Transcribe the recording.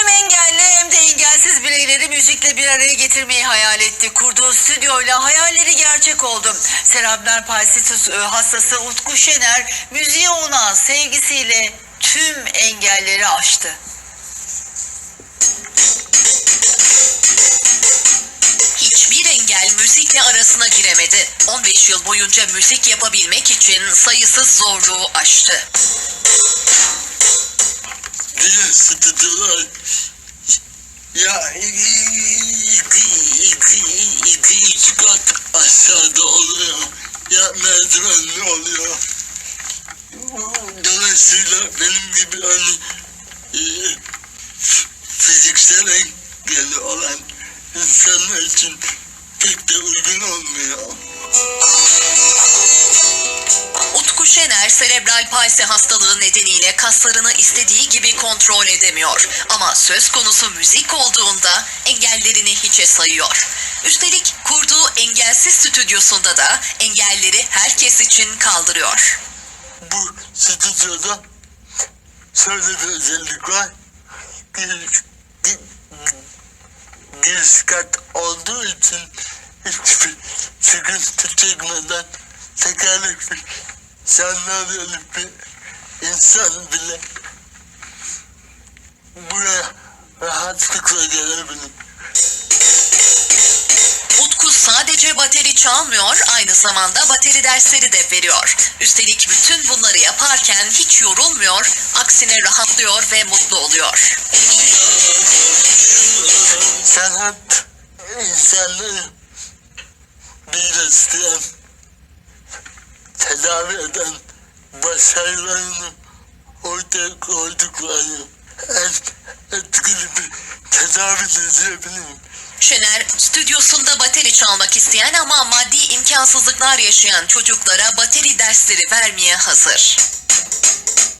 Hem engelli hem de engelsiz bireyleri müzikle bir araya getirmeyi hayal etti. Kurduğu stüdyoyla hayalleri gerçek oldu. Serebral palsi e, hastası Utku Şener müziğe olan sevgisiyle tüm engelleri aştı. Hiçbir engel müzikle arasına giremedi. 15 yıl boyunca müzik yapabilmek için sayısız zorluğu aştı. Stüdyolar ya iki, iki, iki, üç kat aşağıda oluyor. Ya merdivenli oluyor. Dolayısıyla benim gibi hani e, fiziksel engelli olan insanlar için pek de uygun olmuyor. Serebral palsi hastalığı nedeniyle kaslarını istediği gibi kontrol edemiyor. Ama söz konusu müzik olduğunda engellerini hiçe sayıyor. Üstelik kurduğu engelsiz stüdyosunda da engelleri herkes için kaldırıyor. bu stüdyoda şöyle bir özellik var. Gi- giriş kat olduğu için hiçbir sıkıntı çekmeden tekerlekli sandalyeli bir insan bile buraya rahatlıkla gelebilir. Utku sadece bateri çalmıyor, aynı zamanda bateri dersleri de veriyor. Üstelik bütün bunları yaparken hiç yorulmuyor, aksine rahatlıyor ve mutlu oluyor. sanat insanları birleştiren, tedavi eden başarılarını ortaya koydukları en etkili bir tedavi diyebilirim. Şener, stüdyosunda bateri çalmak isteyen ama maddi imkansızlıklar yaşayan çocuklara bateri dersleri vermeye hazır.